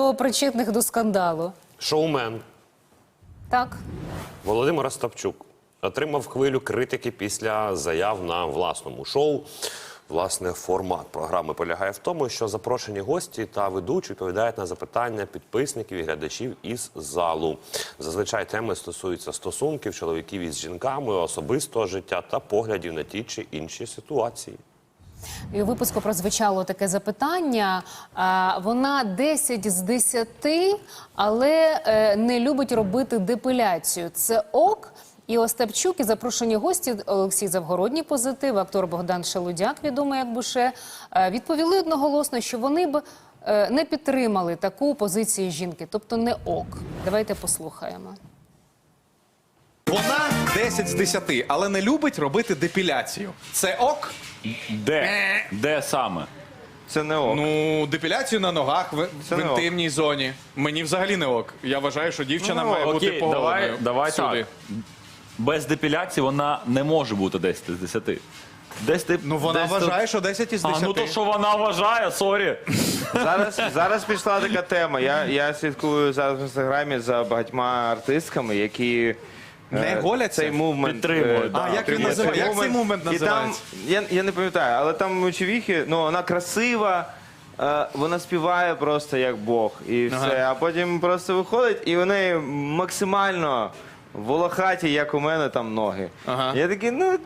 до причетних до скандалу. Шоумен Так. Володимир Остапчук отримав хвилю критики після заяв на власному шоу. Власне, формат програми полягає в тому, що запрошені гості та ведучі відповідають на запитання підписників і глядачів із залу. Зазвичай теми стосуються стосунків чоловіків із жінками, особистого життя та поглядів на ті чи інші ситуації. У випуску прозвучало таке запитання. Вона 10 з 10, але е, не любить робити депиляцію. Це ок. І Остапчук і запрошені гості Олексій Завгородній позитив, актор Богдан Шелудяк, відомий як Буше, е, відповіли одноголосно, що вони б е, не підтримали таку позицію жінки, тобто не ок. Давайте послухаємо. Вона 10 з 10, але не любить робити депіляцію. Це ок? Де? Де саме? Це не ок. Ну, депіляцію на ногах в, Це в не ок. інтимній зоні. Мені взагалі не ок. Я вважаю, що дівчина Ну, має бути Окей, давай, давай так. Без депіляції вона не може бути 10 з 10. Десь ти, Ну вона десь вважає, що 10 із 10. А, ну то що вона вважає, сорі. Зараз, зараз пішла така тема. Я, я слідкую зараз в інстаграмі за багатьма артистками, які. Не е, голяться? Цей мувмент. Підтримують, е, да. А, як він називає- як цей мувмент І там, називається? я, я не пам'ятаю, але там мочевіхи, ну вона красива. е, Вона співає просто як Бог і все, а потім просто виходить, і вони максимально волохаті, як у мене там ноги. Ага. Я такий, ну,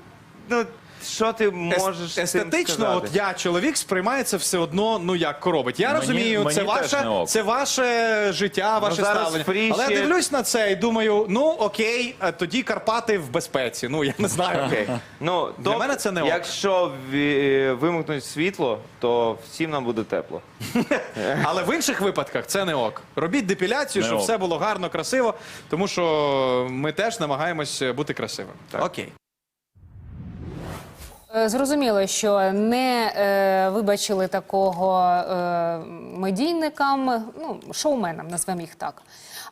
ну що ти можеш Ес- з цим естетично, сказати? от я чоловік сприймається все одно, ну як коробить. Я Мені- розумію, мені це теж ваше, ок. це ваше життя, ваше зараз ставлення. фріші- Але я дивлюсь на це і думаю, ну окей, е, тоді Карпати в безпеці. Ну я не знаю. Окей. Ну, Для тоб- мене це не ок. Якщо ві- вимкнуть світло, то всім нам буде тепло. Але в інших випадках це не ок. Робіть депіляцію, Не щоб ок. все було гарно, красиво, тому що ми теж намагаємось бути красивим. Окей. Е, Зрозуміло, що не е, вибачили такого е, медійникам, ну шоуменам, назвемо їх так.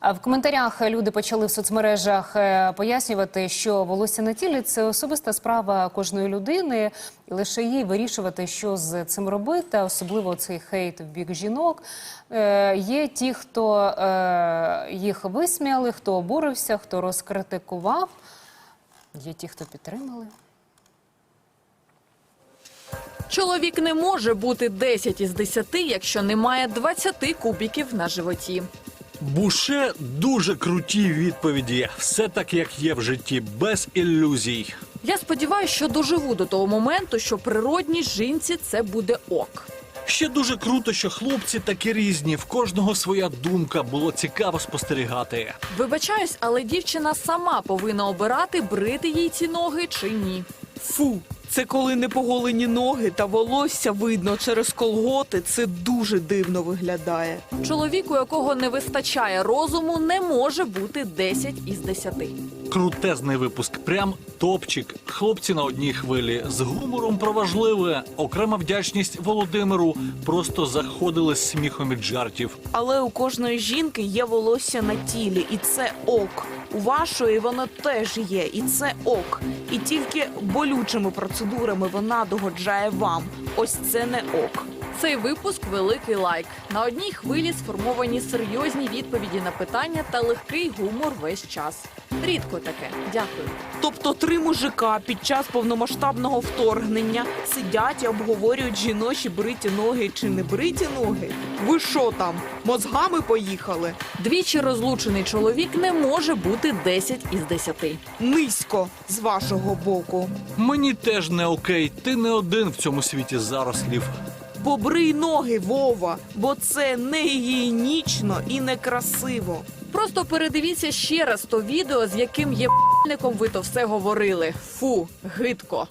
А в коментарях люди почали в соцмережах е, пояснювати, що волосся на тілі це особиста справа кожної людини, і лише їй вирішувати, що з цим робити, особливо цей хейт в бік жінок. Е, є ті, хто е, їх висміяли, хто обурився, хто розкритикував. Є ті, хто підтримали. Чоловік не може бути 10 із 10, якщо немає 20 кубіків на животі. Буше дуже круті відповіді. Все так, як є в житті, без ілюзій. Я сподіваюся, що доживу до того моменту, що природній жінці це буде ок. Ще дуже круто, що хлопці такі різні. В кожного своя думка. Було цікаво спостерігати. Вибачаюсь, але дівчина сама повинна обирати, брити їй ці ноги чи ні. Фу, це коли непоголені ноги та волосся видно через колготи. Це дуже дивно виглядає. Чоловік, у якого не вистачає розуму, не може бути 10 із 10. Крутезний випуск, прям топчик. Хлопці на одній хвилі з гумором про важливе. Окрема вдячність Володимиру. Просто заходили з сміхом від жартів. Але у кожної жінки є волосся на тілі, і це ок. У вашої воно теж є, і це ок. І тільки болючими процедурами вона догоджає вам. Ось це не ок. Цей випуск великий лайк. На одній хвилі сформовані серйозні відповіді на питання та легкий гумор весь час. Рідко таке. Дякую. Тобто три мужика під час повномасштабного вторгнення сидять і обговорюють жіночі бриті ноги чи не бриті ноги. Ви що там, мозгами поїхали? Двічі розлучений чоловік не може бути 10 із 10. Низько з вашого боку. Мені теж не окей. Ти не один в цьому світі зарослів. Побрий ноги, Вова, бо це не гігієнічно і некрасиво. Просто передивіться ще раз то відео, з яким є ви то все говорили. Фу, гидко.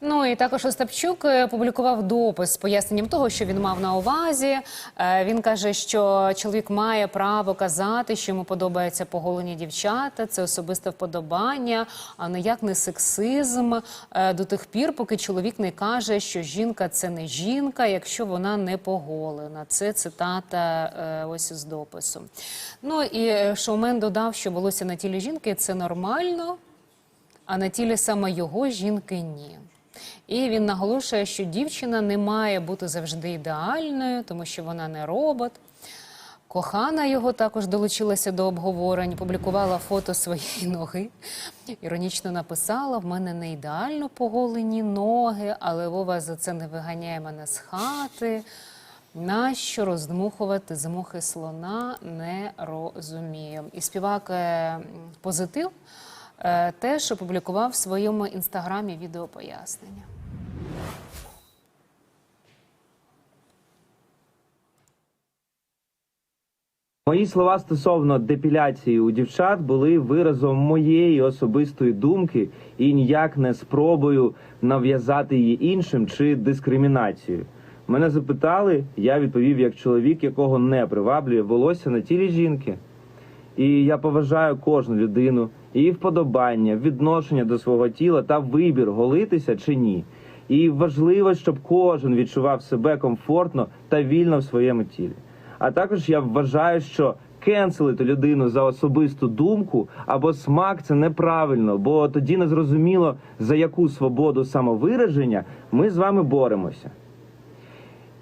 Ну і також Остапчук е, публікував допис з поясненням того, що він мав на увазі. Е, Він каже, що чоловік має право казати, що йому подобаються поголені дівчата. Це особисте вподобання, а ніяк не сексизм е, до тих пір, поки чоловік не каже, що жінка це не жінка, якщо вона не поголена. Це цитата ось з допису. Ну і шоумен додав, що волосся на тілі жінки це нормально а на тілі саме його жінки ні. І він наголошує, що дівчина не має бути завжди ідеальною, тому що вона не робот. Кохана його також долучилася до обговорень, публікувала фото своєї ноги. Іронічно написала: в мене не ідеально поголені ноги, але Вова за це не виганяє мене з хати. Нащо роздмухувати з мухи слона, не розумію. І співак е, позитив теж опублікував в своєму інстаграмі відеопояснення. Мої слова стосовно депіляції у дівчат були виразом моєї особистої думки і ніяк не спробою нав'язати її іншим чи дискримінацією. Мене запитали, я відповів як чоловік, якого не приваблює волосся на тілі жінки. І я поважаю кожну людину, її вподобання, відношення до свого тіла та вибір, голитися чи ні. І важливо, щоб кожен відчував себе комфортно та вільно в своєму тілі. А також я вважаю, що кенселити людину за особисту думку або смак це неправильно, бо тоді не зрозуміло, за яку свободу самовираження ми з вами боремося.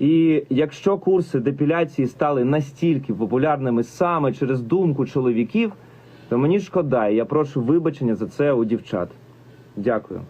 І якщо курси депіляції стали настільки популярними саме через думку чоловіків, то мені шкода, і я прошу вибачення за це у дівчат. Дякую.